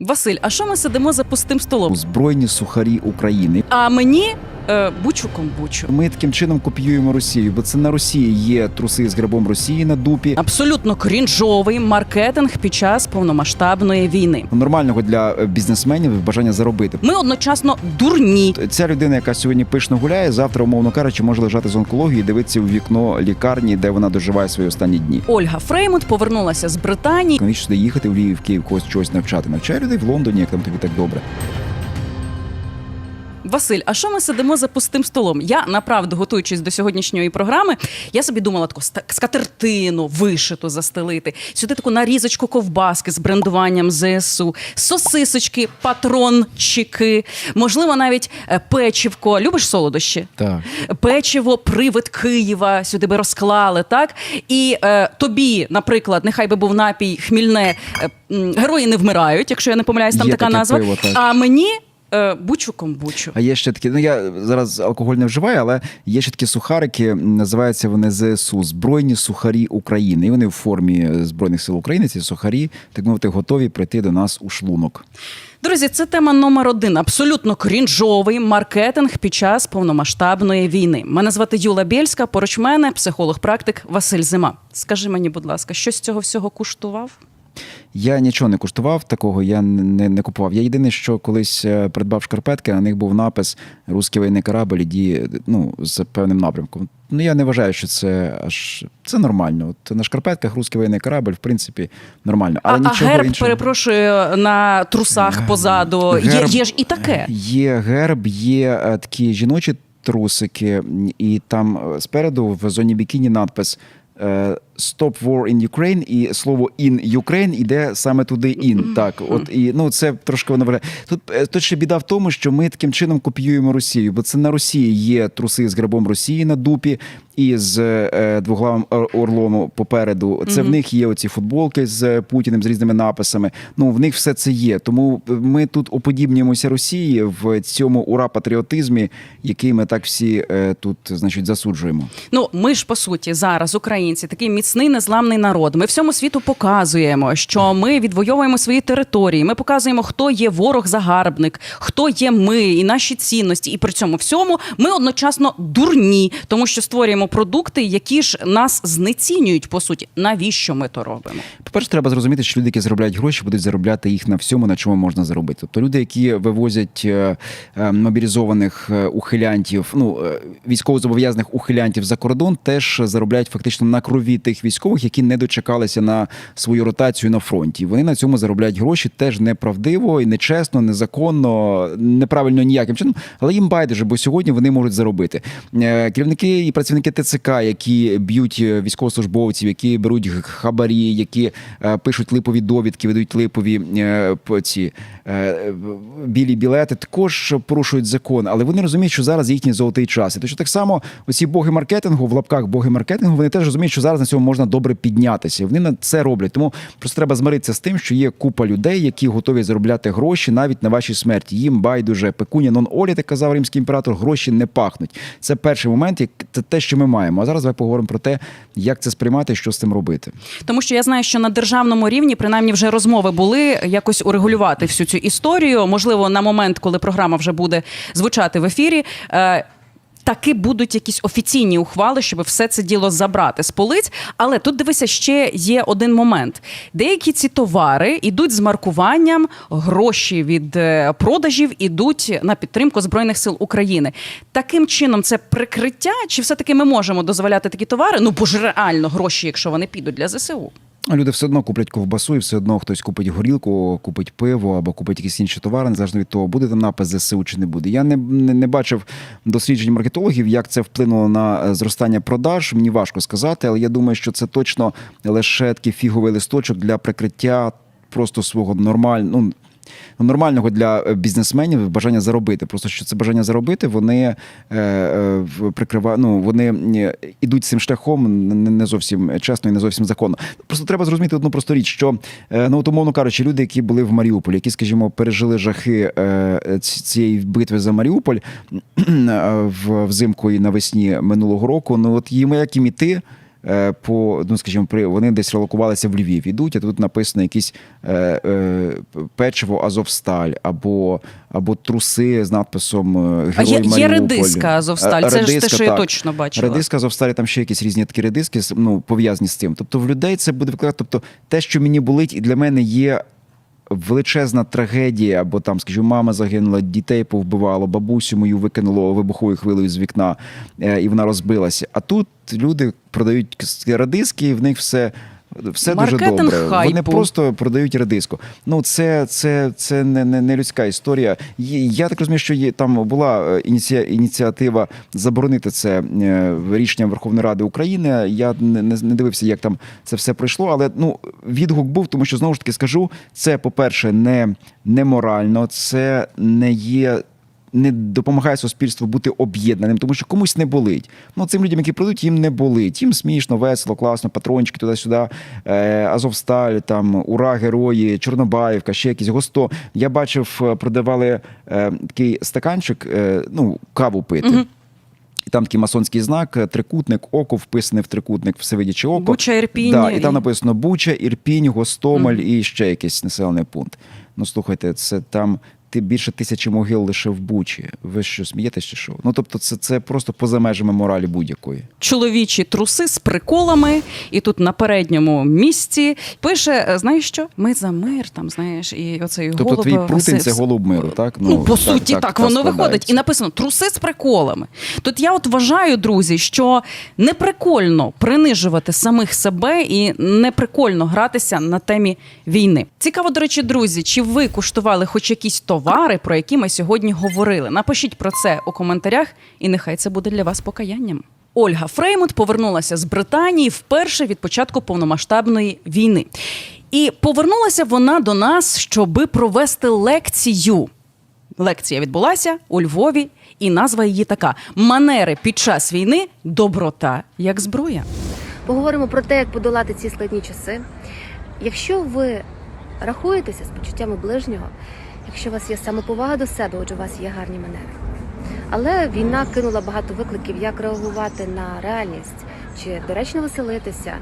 Василь, а що ми сидимо за пустим столом? Збройні сухарі України. А мені бучу комбучу. Ми таким чином копіюємо Росію, бо це на Росії є труси з грибом Росії на дупі. Абсолютно крінжовий маркетинг під час повномасштабної війни. Нормального для е, бізнесменів бажання заробити. Ми одночасно дурні. Ця людина, яка сьогодні пишно гуляє, завтра, умовно кажучи, може лежати з онкологією і дивитися у вікно лікарні, де вона доживає свої останні дні. Ольга Фреймут повернулася з Британії. Навіщо сюди їхати в Львів, в Київ, когось чогось навчати? Навчає людей в Лондоні, як там тобі так добре. Василь, а що ми сидимо за пустим столом? Я направду готуючись до сьогоднішньої програми, я собі думала таку скатертину вишиту застелити. Сюди таку нарізочку ковбаски з брендуванням ЗСУ, сосисочки, патрончики, можливо, навіть е, печівко. Любиш солодощі? Так. Печиво, привид Києва сюди би розклали, так? І е, тобі, наприклад, нехай би був напій хмільне, е, м, герої не вмирають, якщо я не помиляюсь, там Є така таке назва. пиво, так. А мені е, бучу комбучу. А є ще такі, ну я зараз алкоголь не вживаю, але є ще такі сухарики, називаються вони ЗСУ Збройні сухарі України. І вони в формі Збройних сил України. Ці сухарі, так мовити, готові прийти до нас у шлунок. Друзі, це тема номер один. Абсолютно крінжовий маркетинг під час повномасштабної війни. Мене звати Юла Бєльська. Поруч мене психолог-практик Василь Зима. Скажи мені, будь ласка, що з цього всього куштував? Я нічого не куштував такого, я не, не купував. Я єдине, що колись е, придбав шкарпетки, на них був напис Руський воєнний корабль іді ну, з певним напрямком. Ну я не вважаю, що це аж це нормально. От на шкарпетках Руський воєнний корабль, в принципі, нормально. Але а, а герб, іншого. перепрошую, на трусах позаду. Є, Герб- є ж і таке. Є герб, є е, такі жіночі трусики, і там е, спереду в зоні бікіні надпис. Е, Stop War in Ukraine і слово in Ukraine іде саме туди in. Так, от і ну це трошки воно. Тут, е, тут ще біда в тому, що ми таким чином копіюємо Росію, бо це на Росії є труси з грибом Росії на дупі і з е, двоглавим ор- орлом попереду. Це в них є оці футболки з Путіним з різними написами. Ну в них все це є. Тому ми тут уподібнюємося Росії в цьому ура-патріотизмі, який ми так всі е, тут, значить, засуджуємо. Ну, ми ж по суті зараз, українці, такий міцний незламний народ. Ми всьому світу показуємо, що ми відвоюємо свої території. Ми показуємо, хто є ворог-загарбник, хто є ми і наші цінності. І при цьому всьому ми одночасно дурні, тому що створюємо продукти, які ж нас знецінюють. По суті, навіщо ми то робимо? По-перше, треба зрозуміти, що люди, які заробляють гроші, будуть заробляти їх на всьому, на чому можна заробити. Тобто люди, які вивозять е, е, мобілізованих е, ухилянтів, ну військовозобов'язаних ухилянтів за кордон, теж заробляють фактично на крові тих військових, які не дочекалися на свою ротацію на фронті. Вони на цьому заробляють гроші теж неправдиво і нечесно, незаконно, неправильно ніяким чином, але їм байдуже, бо сьогодні вони можуть заробити. Е, Керівники і працівники ТЦК, які б'ють е, військовослужбовців, які беруть хабарі, які е, пишуть липові довідки, ведуть липові ці білі білети, також порушують закон, але вони розуміють, що зараз їхній золотий час. І точно так само оці боги маркетингу в лапках боги маркетингу, вони теж розуміють, що зараз на цьому можна добре піднятися. Вони на це роблять. Тому просто треба змиритися з тим, що є купа людей, які готові заробляти гроші навіть на вашій смерті. Їм байдуже пекуня нон олі, так казав римський імператор. Гроші не пахнуть. Це перший момент, як це те, що ми маємо. А зараз давай поговоримо про те, як це сприймати що з цим робити. Тому що я знаю, що на державному рівні принаймні вже розмови були якось урегулювати всю цю історію. Можливо, на момент, коли програма вже буде звучати в ефірі. Таки будуть якісь офіційні ухвали, щоб все це діло забрати з полиць. Але тут дивися, ще є один момент: деякі ці товари йдуть з маркуванням, гроші від е, продажів ідуть на підтримку збройних сил України. Таким чином, це прикриття, чи все таки ми можемо дозволяти такі товари? Ну бо ж реально гроші, якщо вони підуть для ЗСУ. Люди все одно куплять ковбасу, і все одно хтось купить горілку, купить пиво або купить якісь інші товари, незалежно від того, буде там напис ЗСУ чи не буде. Я не, не, не бачив досліджень маркетологів, як це вплинуло на е, зростання продаж. Мені важко сказати, але я думаю, що це точно лише такий фіговий листочок для прикриття просто свого нормального. Ну, нормального для е, бізнесменів бажання заробити. Просто що це бажання заробити, вони е, е, в- ну, вони ідуть цим шляхом не- зовсім чесно і не зовсім законно. Просто треба зрозуміти одну просту річ, що ну от умовно кажучи, люди, які були в Маріуполі, які, скажімо, пережили жахи цієї битви за Маріуполь взимку і навесні минулого року. Ну от їм як їм іти. Е, по ну, скажімо, при вони десь релокувалися в Львів. Ідуть, а тут написано якісь е, е, печиво Азовсталь або, або труси з надписом Герой А є, є редиска Азовсталь. Е, Це ж те, редиска, що я точно бачила. Редиска Азовсталі, там ще якісь різні такі редиски ну, пов'язані з цим. Тобто в людей це буде викликати. Тобто, те, що мені болить, і для мене є. Величезна трагедія, або там, скажімо, мама загинула, дітей повбивало, бабусю мою викинуло вибуховою хвилею з вікна, е, і вона розбилася. А тут люди продають радиски, і в них все. Все дуже Маркетинг добре. Вони просто продають радиску. Ну це, це, це не, не, не людська історія. Я так розумію, що є там була е, ініці... ініціатива заборонити це е, рішенням Верховної Ради України. Я не, не, не дивився, як там це все пройшло, але ну відгук був, тому що знову ж таки скажу, це по-перше, не, не морально, це не є. Не допомагає суспільству бути об'єднаним, тому що комусь не болить. Ну цим людям, які прийдуть, їм не болить. Їм смішно, весело, класно, патрончики туди-сюди, е, Азовсталь, там Ура, герої, Чорнобаївка, ще якісь госто. Я бачив, е, продавали е, такий стаканчик, е, ну каву пити. І там такий масонський знак, трикутник, око вписане в трикутник, всевидяче око. Буча, Ірпінь Да, і там написано Буча, Ірпінь, Гостомель і ще якийсь населений пункт. Ну слухайте, це там ти більше тисячі могил лише в Бучі. Ви що смієтесь чи що? Ну тобто, це, це просто поза межами моралі будь-якої. чоловічі труси з приколами, і тут на передньому місці пише: е, знаєш що? Ми за мир, там знаєш, і оцей Тобто голуб. твій Прутин це голуб миру, так? Ну, по суті, так, воно виходить. І написано труси з приколами. Тут я от вважаю, друзі, що неприкольно принижувати самих себе і неприкольно гратися на темі війни. Цікаво, до речі, друзі, чи ви куштували хоч якісь товари, про які ми сьогодні говорили? Напишіть про це у коментарях, і нехай це буде для вас покаянням. Ольга Фреймут повернулася з Британії вперше від початку повномасштабної війни. І повернулася вона до нас, щоби провести лекцію. Лекція відбулася у Львові, і назва її така: Манери під час війни доброта як зброя. Поговоримо про те, як подолати ці складні часи. Якщо ви рахуєтеся з почуттями ближнього, якщо у вас є самоповага до себе, отже, у вас є гарні манери. Але війна кинула багато викликів, як реагувати на реальність, чи доречно веселитися,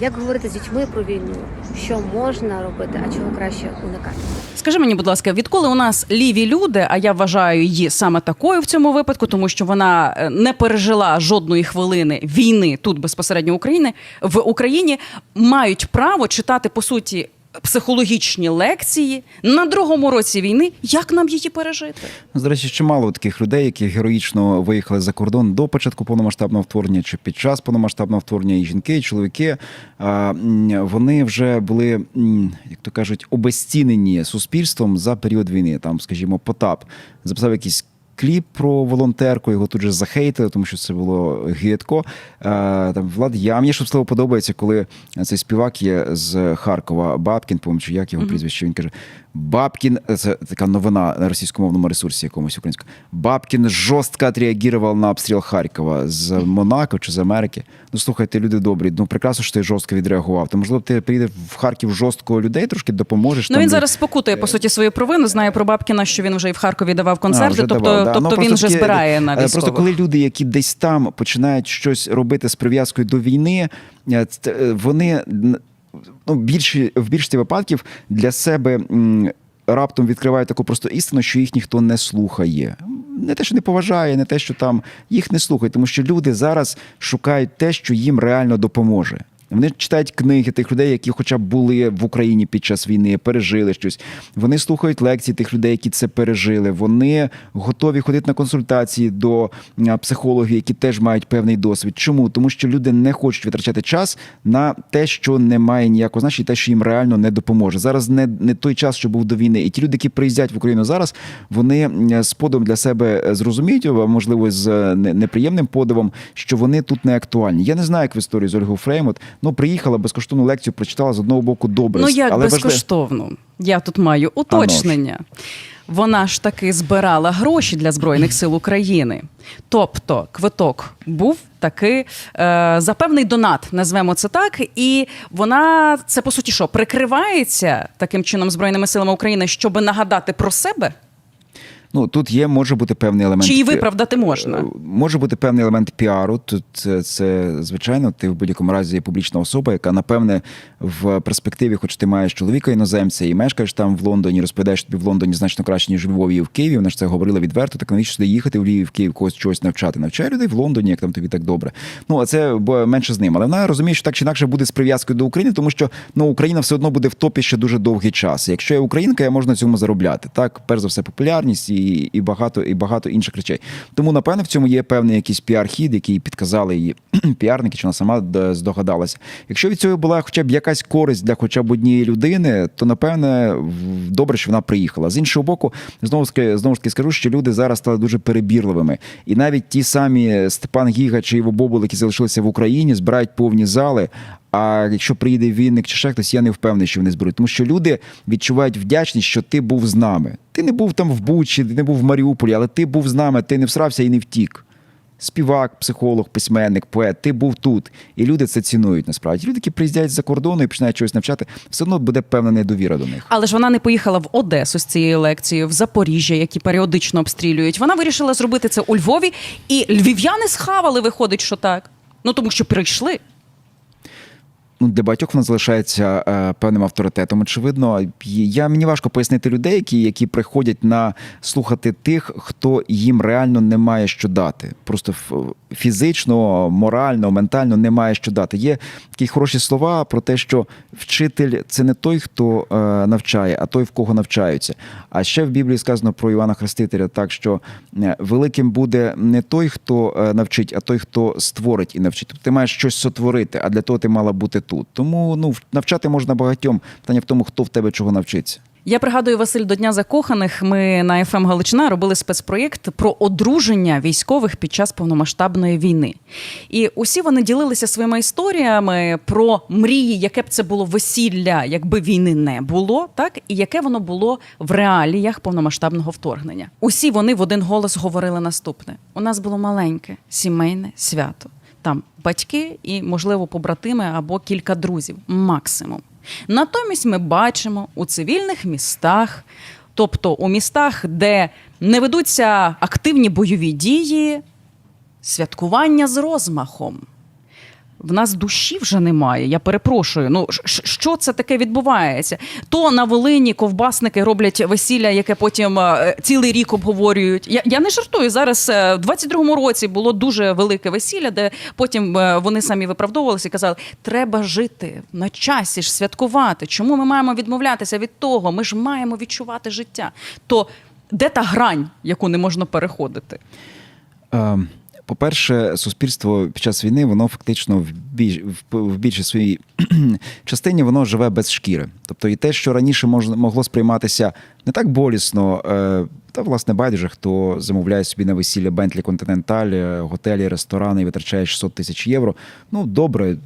як говорити з дітьми про війну, що можна робити, а чого краще уникати. Скажи мені, будь ласка, відколи у нас ліві люди, а я вважаю її саме такою в цьому випадку, тому що вона е, не пережила жодної хвилини війни тут безпосередньо України в Україні, мають право читати по суті. Психологічні лекції на другому році війни, як нам її пережити? До речі, чимало таких людей, які героїчно виїхали за кордон до початку повномасштабного вторгнення чи під час повномасштабного вторгнення, і жінки, і чоловіки. Вони вже були, як то кажуть, обезцінені суспільством за період війни. Там, скажімо, Потап записав якийсь. Кліп про волонтерку його тут же захейтили, тому що це було гидко. Е, Там Влад Я мені що слово подобається, коли цей співак є з Харкова Бабкін, по чи як його прізвище. Він каже: Бабкін, це така новина на російськомовному ресурсі якомусь українському. Бабкін жорстко відреагував на обстріл Харкова з Монако чи з Америки. Ну слухайте, люди добрі. Ну прекрасно, що ти жорстко відреагував. То можливо, ти приїдеш в Харків жорстко людей, трошки допоможеш. Ну він де- зараз спокутує по суті свою провину. Знає про Бабкіна, що він вже і в Харкові давав концерти. А, тобто, давав, да. тобто Ну, він вже збирає на е, військових. Просто коли люди, які десь там починають щось робити з прив'язкою до війни, е, е, вони ну, більші, в більшості випадків для себе раптом відкривають таку просто істину, що їх ніхто не слухає. Не те, що не поважає, не те, що там їх не слухають, тому що люди зараз шукають те, що їм реально допоможе. Вони читають книги тих людей, які хоча б були в Україні під час війни, пережили щось. Вони слухають лекції тих людей, які це пережили. Вони готові ходити на консультації до психологів, які теж мають певний досвід. Чому? Тому що люди не хочуть витрачати час на те, що не має ніякого значення, те, що їм реально не допоможе. Зараз не, не той час, що був до війни. І ті люди, які приїздять в Україну зараз, вони з подивом для себе е, зрозуміють, а можливо, з е, неприємним подивом, що вони тут не актуальні. Я не знаю, як в історії з Ольгою Фреймут. Ну, приїхала безкоштовну лекцію, прочитала з одного боку добре. Ну як але важливо- безкоштовно? Я тут маю уточнення. Вона ж таки збирала гроші для Збройних сил України. Тобто квиток був таки е, за певний донат, назвемо це так. І вона це по суті що прикривається таким чином Збройними силами України, щоб нагадати про себе. Ну тут є, може бути певний елемент. Чи її виправдати можна? Е, Може бути певний елемент піару. Тут це, це звичайно, ти в будь-якому разі публічна особа, яка напевне в перспективі, хоч ти маєш чоловіка іноземця і мешкаєш там в Лондоні, розповідаєш тобі в Лондоні значно краще, ніж в Львові і в Києві. Вона ж це говорила відверто. Так навіщо сюди їхати в Львів, в Київ, когось чогось навчати? Навчай людей в Лондоні, як там тобі так добре. Ну а це бо менше з ним. Але вона розуміє, що так чи інакше буде з прив'язкою до України, тому що ну Україна все одно буде в топі ще дуже довгий час. Якщо я українка, я можу на цьому заробляти. Так, перш за все, популярність і, і багато і багато інших речей. Тому напевне в цьому є певний якийсь піар-хід, який підказали її піарники, чи вона сама здогадалася. Якщо від цього була хоча б якась користь для хоча б однієї людини, то напевне добре, що вона приїхала. З іншого боку, знову ж знову ж таки скажу, що люди зараз стали дуже перебірливими, і навіть ті самі Степан Гіга чи Іво Бобул, які залишилися в Україні, збирають повні зали. А якщо приїде Вінник чи ще хтось, я не впевнений, що вони зберуть. Тому що люди відчувають вдячність, що ти був з нами. Ти не був там в Бучі, ти не був в Маріуполі, але ти був з нами, ти не всрався і не втік. Співак, психолог, письменник, поет, ти був тут. І люди це цінують насправді. Люди, які приїздять з-за кордону і починають чогось навчати, все одно буде певна недовіра до них. Але ж вона не поїхала в Одесу з цією лекцією, в Запоріжжя, які періодично обстрілюють. Вона вирішила зробити це у Львові, і львів'яни схавали, виходить, що так. Ну тому що прийшли. Ну, для багатьох вона залишається е, певним авторитетом. Очевидно, я мені важко пояснити людей, які, які приходять на слухати тих, хто їм реально не має що дати. Просто фізично, морально, ментально не має що дати. Є такі хороші слова про те, що вчитель це не той, хто е, навчає, а той, в кого навчаються. А ще в Біблії сказано про Івана Хрестителя, так що е, великим буде не той, хто е, навчить, а той, хто створить і навчить. Тобто ти маєш щось сотворити, а для того ти мала бути тут. Тому ну навчати можна багатьом. Питання в тому, хто в тебе чого навчиться. Я пригадую Василь до Дня закоханих. Ми на ФМ Галичина робили спецпроєкт про одруження військових під час повномасштабної війни. І усі вони ділилися своїми історіями про мрії, яке б це було весілля, якби війни не було, так і яке воно було в реаліях повномасштабного вторгнення. Усі вони в один голос говорили наступне: у нас було маленьке сімейне свято. Там батьки і, можливо, побратими або кілька друзів, максимум. Натомість ми бачимо у цивільних містах, тобто у містах, де не ведуться активні бойові дії, святкування з розмахом. В нас душі вже немає. Я перепрошую. Ну що це таке відбувається? То на Волині ковбасники роблять весілля, яке потім е, цілий рік обговорюють. Я, я не жартую. Зараз е, в 22-му році було дуже велике весілля, де потім е, вони самі виправдовувалися і казали: треба жити на часі ж святкувати. Чому ми маємо відмовлятися від того? Ми ж маємо відчувати життя. То де та грань, яку не можна переходити? Е, По-перше, суспільство під час війни воно фактично в більш в, більшій своїй частині воно живе без шкіри. Тобто, і те, що раніше можна могло сприйматися не так болісно, е, та власне байдуже, хто замовляє собі на весілля Бентлі Континенталь, е, готелі, ресторани і витрачає 600 тисяч євро. Ну добре,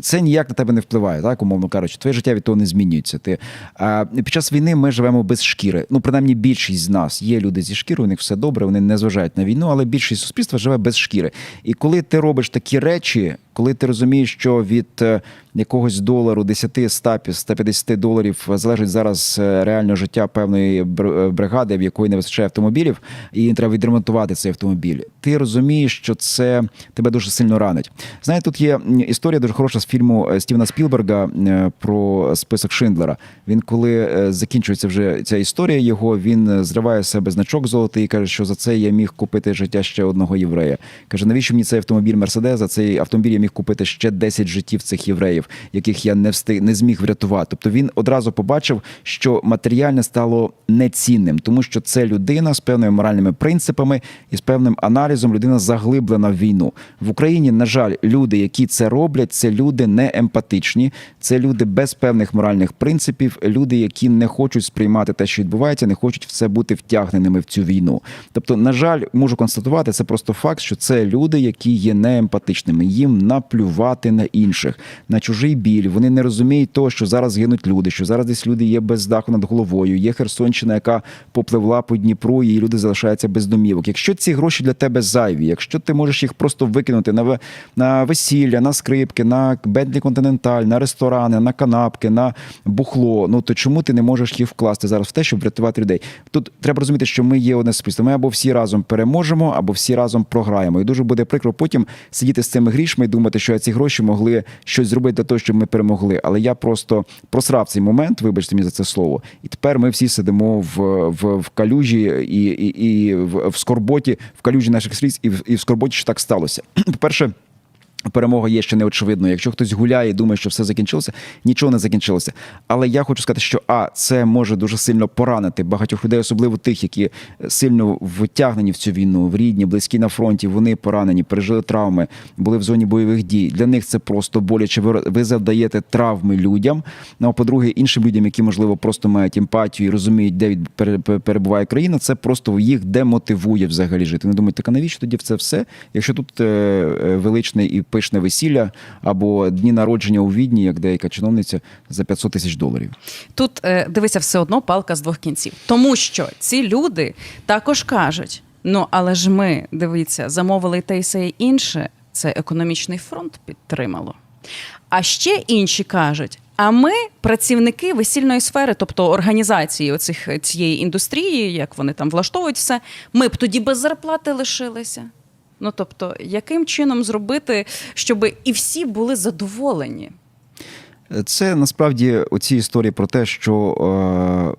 це ніяк на тебе не впливає, так умовно кажучи. Твоє життя від того не змінюється. Ти а під час війни ми живемо без шкіри. Ну, принаймні, більшість з нас є люди зі шкірою, у них все добре, вони не зважають на війну, але більшість суспільства живе без шкіри. І коли ти робиш такі речі, коли ти розумієш, що від е, якогось долару, 10, 100, 150 доларів залежить зараз е, реально життя певної е, бригади, в якої не вистачає автомобілів, і треба відремонтувати цей автомобіль. Ти розумієш, що це тебе дуже сильно ранить. Знаєте, тут є історія дуже хороша з фільму е, Стівена Спілберга е, про список Шиндлера. Він, коли е, закінчується вже ця історія його, він зриває з себе значок золотий і каже, що за це я міг купити життя ще одного єврея. Каже, навіщо мені цей автомобіль Мерседес? За цей автомобіль я міг купити ще 10 життів цих євреїв, яких я не встиг не зміг врятувати. Тобто він одразу побачив, що матеріальне стало нецінним, тому що це людина з певними моральними принципами і з певним аналізом. Людина заглиблена в війну в Україні. На жаль, люди, які це роблять, це люди не емпатичні, це люди без певних моральних принципів, люди, які не хочуть сприймати те, що відбувається, не хочуть в це бути втягненими в цю війну. Тобто, на жаль, можу констатувати, це просто факт, що це люди, які є неемпатичними. Їм наплювати на інших, на чужий біль. Вони не розуміють того, що зараз гинуть люди, що зараз десь люди є без даху над головою. Є Херсонщина, яка попливла по Дніпру, і люди залишаються без домівок. Якщо ці гроші для тебе зайві, якщо ти можеш їх просто викинути на, на весілля, на скрипки, на Бентлі Континенталь, на ресторани, на канапки, на бухло, ну то чому ти не можеш їх вкласти зараз в те, щоб врятувати людей? Тут треба розуміти, що ми є одне суспільство. Ми або всі разом переможемо, або всі разом програємо. І дуже буде прикро потім сидіти з цими грішми і думати, що ці гроші могли щось зробити для того, щоб ми перемогли. Але я просто просрав цей момент, вибачте мені за це слово. І тепер ми всі сидимо в, в, в калюжі і, і, і в, в скорботі, в калюжі наших сліз, і в, і в скорботі, що так сталося. По-перше. Перемога є ще неочевидною. Якщо хтось гуляє і думає, що все закінчилося, нічого не закінчилося. Але я хочу сказати, що а це може дуже сильно поранити багатьох людей, особливо тих, які сильно втягнені в цю війну, в рідні, близькі на фронті. Вони поранені, пережили травми, були в зоні бойових дій. Для них це просто боляче. Ви, завдаєте травми людям. Ну а по-друге, іншим людям, які можливо просто мають емпатію і розуміють, де перебуває країна, це просто їх демотивує взагалі жити. Вони думають, так а навіщо тоді це все? Якщо тут е, е, і пишне весілля або дні народження у відні, як деяка чиновниця, за 500 тисяч доларів. Тут е, дивися, все одно палка з двох кінців. Тому що ці люди також кажуть: ну але ж ми, дивіться, замовили те і все інше. Це економічний фронт підтримало. А ще інші кажуть: а ми працівники весільної сфери, тобто організації оцих цієї індустрії, як вони там влаштовують все, ми б тоді без зарплати лишилися. Ну тобто, яким чином зробити, щоб і всі були задоволені? Це насправді оці історії про те, що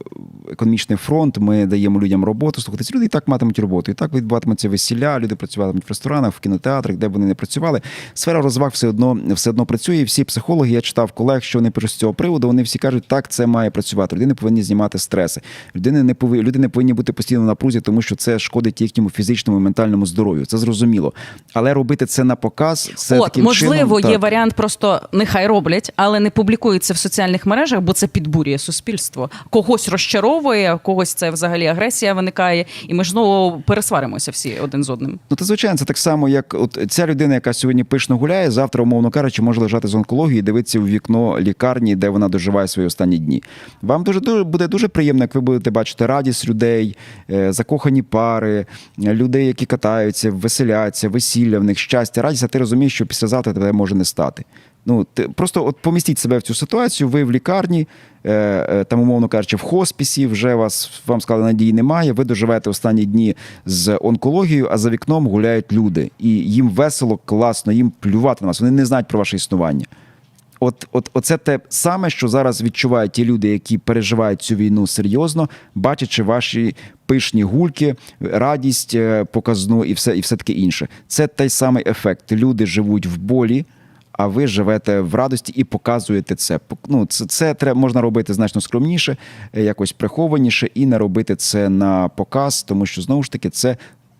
е, економічний фронт, ми даємо людям роботу. Слухайте, ці люди і так матимуть роботу, і так відбуватимуться весілля, люди працюватимуть в ресторанах, в кінотеатрах, де б вони не працювали. Сфера розваг все одно все одно працює. І всі психологи, я читав колег, що вони пишуть з цього приводу. Вони всі кажуть, так це має працювати. Людини повинні знімати стреси. Людини не повинні, люди не повинні бути постійно на напрузі, тому що це шкодить їхньому фізичному і ментальному здоров'ю. Це зрозуміло. Але робити це на показ, це От, таким можливо, чином, є так. варіант, просто нехай роблять, але не публікується в соціальних мережах, бо це підбурює суспільство. Когось розчаровує, когось це взагалі агресія виникає, і ми ж знову пересваримося всі один з одним. Ну, то звичайно, це так само, як от ця людина, яка сьогодні пишно гуляє, завтра, умовно кажучи, може лежати з онкологією і дивитися у вікно лікарні, де вона доживає свої останні дні. Вам дуже, дуже буде дуже приємно, як ви будете бачити радість людей, е, закохані пари, е, людей, які катаються, веселяться, весілля в них щастя, радість, а ти розумієш, що післязавтра тебе може не стати. Ну, ти просто от помістіть себе в цю ситуацію, ви в лікарні, е, е, там, умовно кажучи, в хоспісі, вже вас вам сказали, надії немає. Ви доживаєте останні дні з онкологією, а за вікном гуляють люди. І їм весело, класно, їм плювати на вас. Вони не знають про ваше існування. От, от, оце те саме, що зараз відчувають ті люди, які переживають цю війну серйозно, бачачи ваші пишні гульки, радість е, показну і все, і все таке інше. Це той самий ефект. Люди живуть в болі. А ви живете в радості і показуєте це. Ну, це, це треба можна робити значно скромніше, е, якось прихованіше, і не робити це на показ, тому що знову ж таки це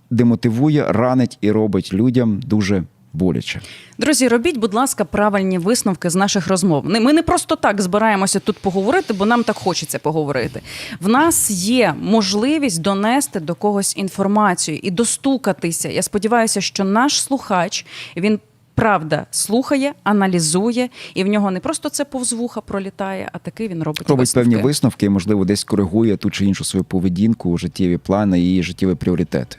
демотивує, ранить і робить людям дуже боляче. Друзі, робіть, будь ласка, правильні висновки з наших розмов. Ми не просто так збираємося тут поговорити, бо нам так хочеться поговорити. В нас є можливість донести до когось інформацію і достукатися. Я сподіваюся, що наш слухач він. Правда слухає, аналізує, і в нього не просто це повз вуха пролітає, а таки він робить, робить висновки. певні висновки, і, можливо, десь коригує ту чи іншу свою поведінку, життєві плани і життєві пріоритети.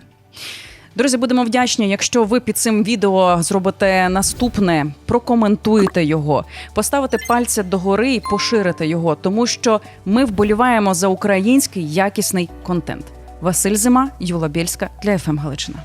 Друзі, будемо вдячні, якщо ви під цим відео зробите наступне, прокоментуєте його, поставите пальця догори і поширите його, тому що ми вболіваємо за український якісний контент. Василь Зима, Юла Бєльська для ФМ Галичина.